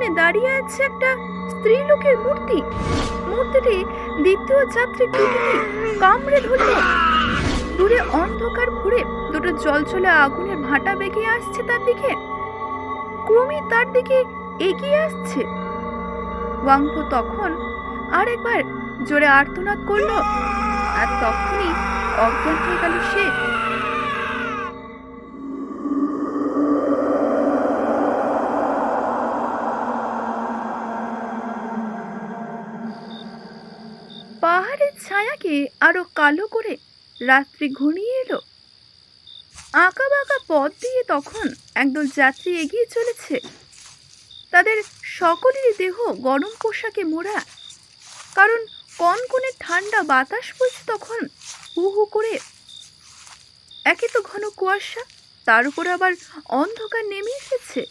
সামনে দাঁড়িয়ে আছে একটা স্ত্রী লোকের মূর্তি। মূর্তিটি দ্বিতীয় যাত্রী টুটিকে কামড়ে ধরল। দূরে অন্ধকার ঘুরে দুটো জলছলে আগুনের ভাটা বেগে আসছে তার দিকে। ক্রমে তার দিকে এগিয়ে আসছে। ওয়াংপো তখন আরেকবার জোরে আর্তনাদ করল, আর তখনই অজ্ঞান হয়ে গেল সে। ছায়াকে আরও কালো করে রাত্রি ঘনিয়ে এলো। আঁকা বাঁকা পথ দিয়ে তখন একদল যাত্রী এগিয়ে চলেছে। তাদের সকলেরই দেহ গরম পোশাকে মোড়া। কারণ কনকনে ঠান্ডা বাতাস বইছে তখন হু হু করে। একে তো ঘন কুয়াশা, তার উপর আবার অন্ধকার নেমে এসেছে।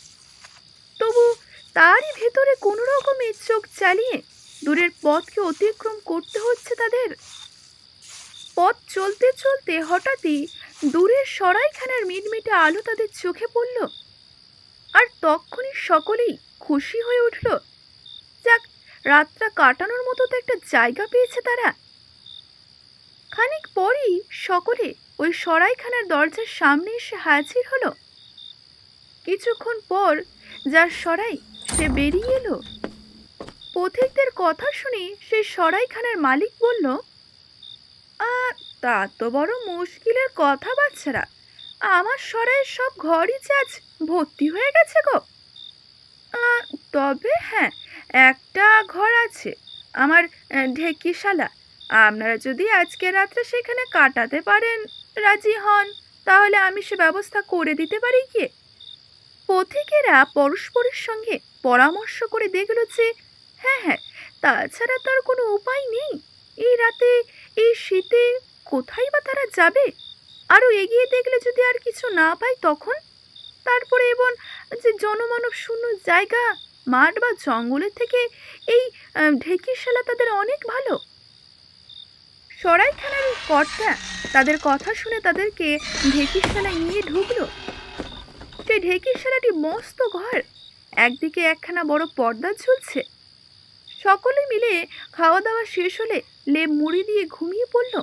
তবু তারই ভেতরে কোনো রকমে চোখ চালিয়ে দূরের পথকে অতিক্রম করতে হচ্ছে তাদের। পথ চলতে চলতে হঠাৎই দূরের সরাইখানার মিটমিটে আলো তাদের চোখে পড়ল। আর তখনই সকলেই খুশি হয়ে উঠল। যাক রাতটা কাটানোর মতো তো একটা জায়গা পেয়েছে তারা। খানিক পরই সকলে ওই সরাইখানার দরজার সামনে এসে হাজির হলো। কিছুক্ষণ পর যার সরাই সে বেরিয়ে এলো। পথিকদের কথা শুনে সেই সরাইখানার মালিক বলল "আ, তা তো বড় মুশকিলের কথা বাচ্চারা। আমার সরাই সব ঘরই চাচ ভর্তি হয়ে গেছে গো। তবে হ্যাঁ একটা ঘর আছে, আমার ঢেকিশালা। আপনারা যদি আজকে রাত্রে সেখানে কাটাতে পারেন, রাজি হন, তাহলে আমি সে ব্যবস্থা করে দিতে পারি কি পথিকেরা পরস্পরের সঙ্গে পরামর্শ করে দেখল যে হ্যাঁ হ্যাঁ তাছাড়া তার কোনো উপায় নেই। এই রাতে এই শীতে কোথায় বা তারা যাবে? আরও এগিয়ে দেখলে যদি আর কিছু না পায় তখন? তারপরে এবং যে জনমানব শূন্য জায়গা মাঠ বা জঙ্গলের থেকে এই আহ, ঢেকিশালা তাদের অনেক ভালো। সরাইখানার কর্তা তাদের কথা শুনে তাদেরকে ঢেকিশালায় নিয়ে ঢুকলো। সেই ঢেকিশালাটি মস্ত ঘর একদিকে একখানা বড় পর্দা ঝুলছে। সকলে মিলে খাওয়া দাওয়া শেষ হলে লেপ মুড়ি দিয়ে ঘুমিয়ে পড়ল।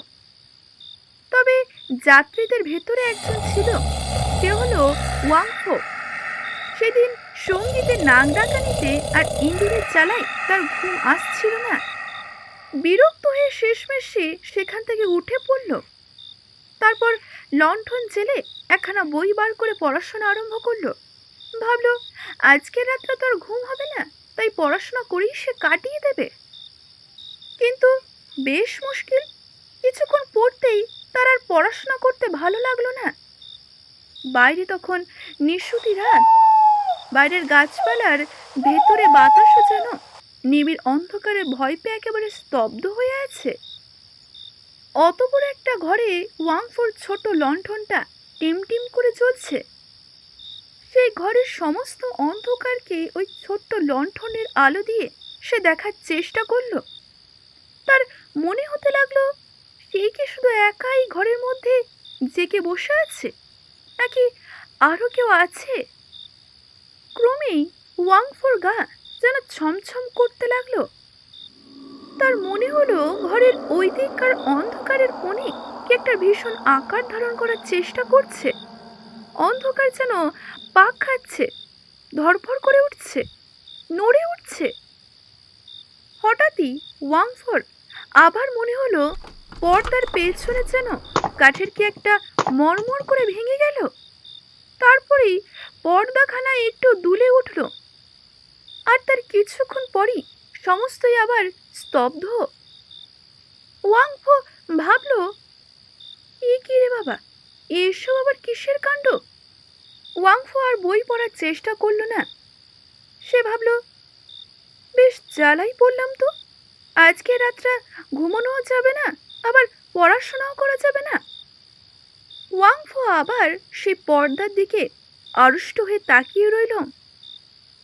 তবে যাত্রীদের ভেতরে একজন ছিল। সে হলো ওয়াংফো সেদিন সঙ্গীতের নাক আর ইন্দুরের চালায় তার ঘুম আসছিল না। বিরক্ত হয়ে শেষমেশ সে সেখান থেকে উঠে পড়ল। তারপর লণ্ঠন জেলে একখানা বই বার করে পড়াশোনা আরম্ভ করল। ভাবলো, আজকের রাত্রে তো আর ঘুম হবে না, তাই পড়াশোনা করেই সে কাটিয়ে দেবে। কিন্তু বেশ মুশকিল। কিছুক্ষণ পড়তেই তার আর পড়াশোনা করতে ভালো লাগল না। বাইরে তখন নিশুতি রাত। বাইরের গাছপালার ভেতরে বাতাসও যেন নিবিড় অন্ধকারে ভয় পেয়ে একেবারে স্তব্ধ হয়ে আছে। অত বড় একটা ঘরে ওয়াংফোর ছোট লণ্ঠনটা টিমটিম করে জ্বলছে। সেই ঘরের সমস্ত অন্ধকারকে ওই ছোট্ট লণ্ঠনের আলো দিয়ে সে দেখার চেষ্টা করল। তার মনে হতে লাগল সে কি শুধু একাই ঘরের মধ্যে জেগে বসে আছে? নাকি আরও কেউ আছে? ক্রমেই ওয়াংফোর গা যেন ছমছম করতে লাগল। তার মনে হলো ঘরের ওই দিককার অন্ধকারের কোণে কি একটা ভীষণ আকার ধারণ করার চেষ্টা করছে। অন্ধকার যেন পাক খাচ্ছে ধরফর করে উঠছে, নড়ে উঠছে। হঠাৎই ওয়াংফর আবার মনে হলো পর্দার পেছনে যেন কাঠের কি একটা মরমর করে ভেঙে গেল? তারপরেই পর্দাখানা একটু দুলে উঠল। আর তার কিছুক্ষণ পরই সমস্তই আবার স্তব্ধ। ওয়াংফো ভাবল, এ কি রে বাবা? এসব আবার কিসের কাণ্ড? ওয়াংফো আর বই পড়ার চেষ্টা করল না। সে ভাবলো, বেশ জ্বালাই পড়লাম তো। আজকে রাতটা ঘুমানোও যাবে না। আবার পড়াশোনাও করা যাবে না? ওয়াংফো আবার সেই পর্দার দিকে আড়ষ্ট হয়ে তাকিয়ে রইল।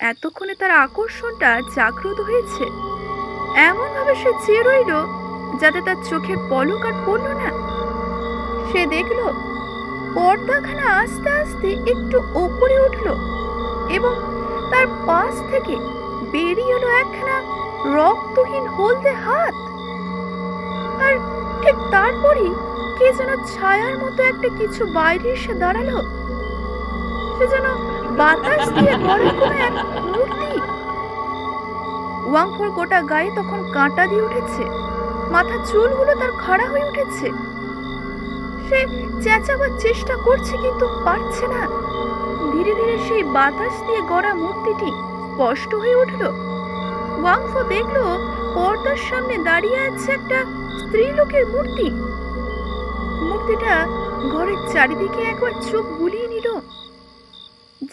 এতক্ষণে তার আকর্ষণটা জাগ্রত হয়েছে। এমনভাবে সে চেয়ে রইল যাতে তার চোখে পলক আর পড়ল না। সে দেখল, পর্দাখানা আস্তে আস্তে একটু ওপরে উঠল এবং তার পাশ থেকে বেরিয়ে এলো একখানা রক্তহীন হলদে হাত। আর ঠিক তারপরই কে যেন ছায়ার মতো একটা কিছু বাইরে এসে দাঁড়াল। সে যেন বাতাস দিয়ে গড়ে কোনো এক মূর্তি। ওয়াংফোর গোটা গায়ে তখন কাঁটা দিয়ে উঠেছে মাথা চুলগুলো তার খাড়া হয়ে উঠেছে। সে চেঁচাবার চেষ্টা করছে কিন্তু পারছে না। ধীরে ধীরে সেই বাতাস দিয়ে গড়া মূর্তিটি স্পষ্ট হয়ে উঠল। ওয়াংফো দেখল পর্দার সামনে দাঁড়িয়ে আছে একটা স্ত্রীলোকের মূর্তি। মূর্তিটা ঘরের চারিদিকে একবার চোখ বুলিয়ে নিল।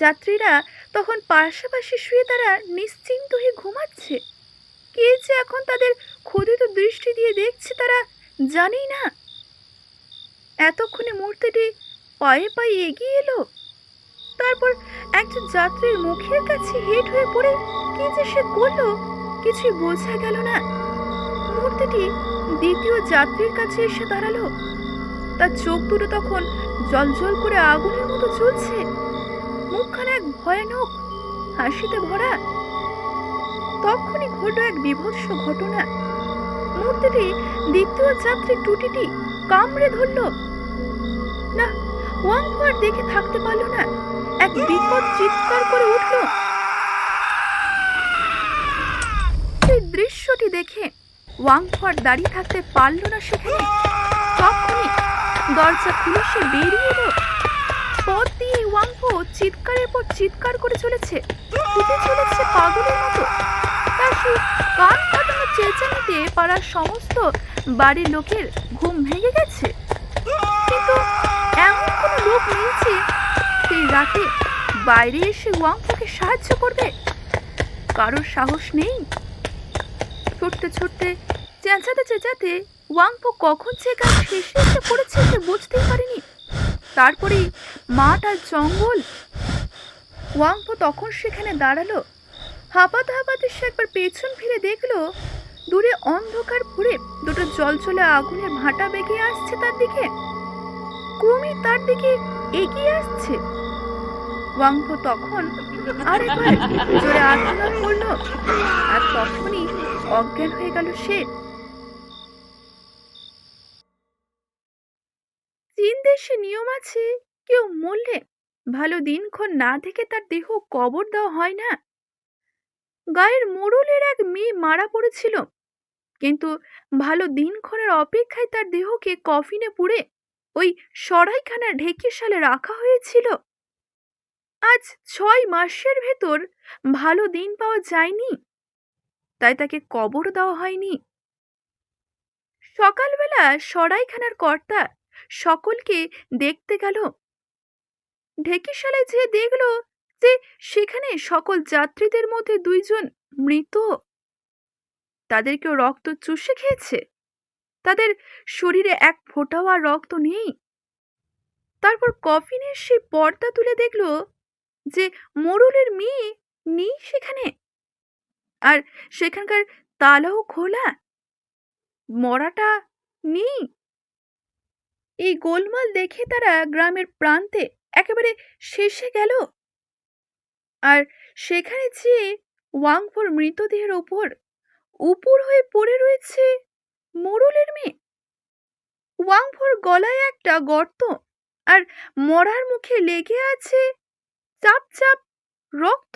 যাত্রীরা তখন পাশাপাশি শুয়ে তারা নিশ্চিন্ত হয়ে ঘুমাচ্ছে। কে যে এখন তাদের ক্ষুধিত দৃষ্টি দিয়ে দেখছে তারা জানেই না। এতক্ষণে মূর্তিটি পায়ে পায়ে এগিয়ে এলো। তারপর একজন যাত্রীর মুখের কাছে হেট হয়ে পড়ে। কি যে সে করল কিছুই বোঝা গেল না। মূর্তিটি দ্বিতীয় যাত্রীর কাছে এসে দাঁড়াল। তার চোখ দুটো তখন জলজল করে আগুনের মতো জ্বলছে। মুখখানা এক ভয়ানক হাসিতে ভরা। তখনই ঘটল এক বিভৎস ঘটনা। মূর্তিটি দ্বিতীয় যাত্রী টুটিটি কামড়ে ধরল। না ওয়াং দেখে থাকতে পারল না। এক বিকট চিৎকার করে উঠল সেই দৃশ্যটি দেখে ওয়াংফু আর দাঁড়িয়ে থাকতে পারল না সেখানে। তখনই দরজা খুলে সে বেরিয়ে এলো। পথ দিয়ে ওয়াংফো চিৎকারের পর চিৎকার করে চলেছে। ছুটে চলেছে পাগলের মতো। তার সেই কান ফাটানো চেঁচানিতে পাড়ার সমস্ত বাড়ির লোকের ঘুম ভেঙে গেছে। কিন্তু এমন কোনো লোক নেই যে সেই রাতে বাইরে এসে ওয়াংফোকে সাহায্য করবে। কারোর সাহস নেই। ছুটতে ছুটতে, চেঁচাতে চেঁচাতে ওয়াংফো কখন যে গাছ শেষে এসে পড়েছে সে বুঝতেই পারেনি। তারপরেই মাঠ আর জঙ্গল। ওয়াংফো তখন সেখানে দাঁড়াল। হাঁপাতে হাঁপাতে সে একবার পেছন ফিরে দেখল, দূরে অন্ধকার ভরে দুটো জলচলে আগুনের ভাটা বেগে আসছে তার দিকে। ক্রমে তার দিকে এগিয়ে আসছে। ওয়াংফো তখন আর একবার জোরে আত্মনাদ করল। আর তখনই অজ্ঞান হয়ে গেল সে। চীন দেশে নিয়ম আছে, কেউ মরলে ভালো দিনক্ষণ না দেখে তার দেহ কবর দেওয়া হয় না। গায়ের মোড়লের এক মেয়ে মারা পড়েছিল, কিন্তু ভালো দিনক্ষণের অপেক্ষায় তার দেহকে কফিনে পুড়ে ওই সরাইখানা ঢেকির সালে রাখা হয়েছিল। আজ ছয় মাসের ভেতর ভালো দিন পাওয়া যায়নি। তাই তাকে কবর দেওয়া হয়নি। সকালবেলা সরাইখানার কর্তা সকলকে দেখতে গেল। ঢেকিশালায় যেয়ে দেখল যে সেখানে সকল যাত্রীদের মধ্যে দুইজন মৃত। তাদের কেউ রক্ত চুষে খেয়েছে। তাদের শরীরে এক ফোঁটাও আর রক্ত নেই। তারপর কফিনের সেই পর্দা তুলে দেখল যে মোড়লের মেয়ে নেই সেখানে। আর সেখানকার তালাও খোলা? মরাটা নেই? এই গোলমাল দেখে তারা গ্রামের প্রান্তে একেবারে শেষে গেল। আর সেখানে যেয়ে ওয়াংফোর মৃতদেহের ওপর উপর হয়ে পড়ে রয়েছে মোড়লের মেয়ে। ওয়াংফোর গলায় একটা গর্ত আর মরার মুখে লেগে আছে চাপ চাপ রক্ত।